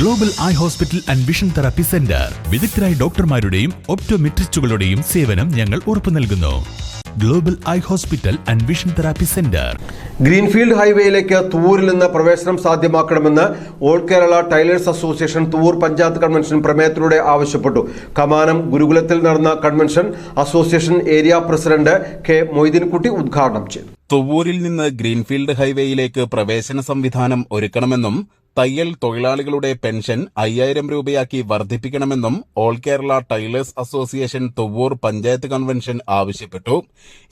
Global eye hospital and vision therapy centre വിദഗ്ധരായ ഡോക്ടർമാരുടെയും ഒപ്റ്റോമെട്രിസ്റ്റുകളുടെയും സേവനം ഞങ്ങൾ ഉറപ്പു നൽകുന്നു. Global eye hospital and vision therapy centre Greenfield ഹൈവേയിലേക്ക് തൂരിൽ നിന്ന് പ്രവേശനം സാധ്യമാക്കണമെന്ന് all Kerala tailors association Thoor panchayat convention പ്രമേയത്തിലൂടെ ആവശ്യപ്പെട്ടു. കമാനം ഗുരുകുലത്തിൽ നടന്ന convention association area president K Moideenkutty ഉദ്ഘാടനം ചെയ്തു. തൊവൂരിൽ നിന്ന് ഗ്രീൻഫീൽഡ് ഹൈവേയിലേക്ക് പ്രവേശന സംവിധാനം ഒരുക്കണമെന്നും തയ്യൽ തൊഴിലാളികളുടെ പെൻഷൻ അയ്യായിരം രൂപയാക്കി വർദ്ധിപ്പിക്കണമെന്നും all Kerala tailors association Thuvvur panchayat convention ആവശ്യപ്പെട്ടു.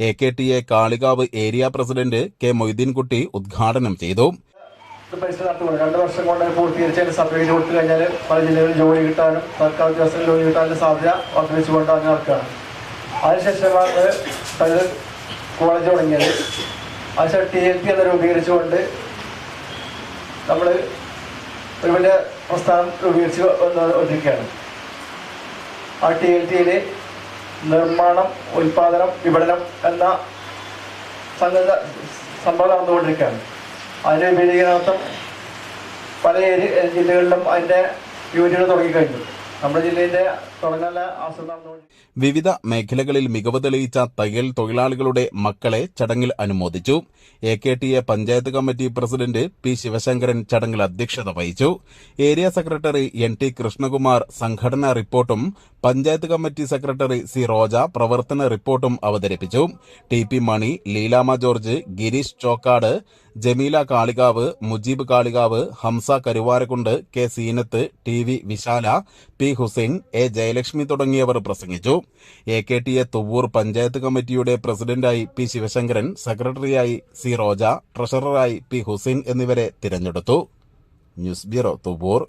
A K T A Kalikavu area president K Moideenkutty ഉദ്ഘാടനം ചെയ്തു. രണ്ട് വർഷം കൊണ്ട് പൂർത്തീകരിച്ച് അതിന് സർട്ടിഫിക്കറ്റ് കൊടുത്തു കഴിഞ്ഞാൽ പല ജില്ലകളിൽ ജോലി കിട്ടാനും സർക്കാർ ഉദ്യോഗസ്ഥരിൽ ജോലി കിട്ടാനും സാധ്യത വർദ്ധിപ്പിച്ചുകൊണ്ട് അങ്ങനെ നടക്കുകയാണ്. അതിനുശേഷമാണ് തയ്യൽ കോളേജ് തുടങ്ങിയത്. അതിനുശേഷം ടി എൽ പി എന്ന് രൂപീകരിച്ചുകൊണ്ട് നമ്മൾ ഒരു വലിയ പ്രസ്ഥാനം രൂപീകരിച്ച് വന്നിരിക്കുകയാണ് ആ ടി എൽ ടിയിൽ നിർമ്മാണം ഉൽപാദനം വിപണനം എന്ന സംഗത സംഭവം നടന്നുകൊണ്ടിരിക്കുകയാണ്. അതിന്റെ വിപുലീകരണാർത്ഥം പല ജില്ലകളിലും അതിന്റെ യൂണിറ്റുകൾ തുടങ്ങിക്കഴിഞ്ഞു. വിവിധ മേഖലകളിൽ മികവ് തെളിയിച്ച തയ്യൽ തൊഴിലാളികളുടെ മക്കളെ ചടങ്ങിൽ അനുമോദിച്ചു. A K T A panchayat committee president P Sivasankaran ചടങ്ങിൽ അധ്യക്ഷത വഹിച്ചു. Area secretary N T Krishnakumar സംഘടനാ റിപ്പോർട്ടും panchayat committee secretary C Roja പ്രവർത്തന റിപ്പോർട്ടും അവതരിപ്പിച്ചു. T P Mani Leelama George Girish Chokkad Jameela Kalikavu Mujeeb Kalikavu Hamza Karuvarakundu K Seenath T V Vishala P Hussain A Jayalakshmi തുടങ്ങിയവർ പ്രസംഗിച്ചു. A K T A Thuvvur panchayat കമ്മിറ്റിയുടെ പ്രസിഡന്റായി P Sivasankaran സെക്രട്ടറിയായി C Roja ട്രഷററായി P Hussain എന്നിവരെ തിരഞ്ഞെടുത്തു. News bureau Thuvvur.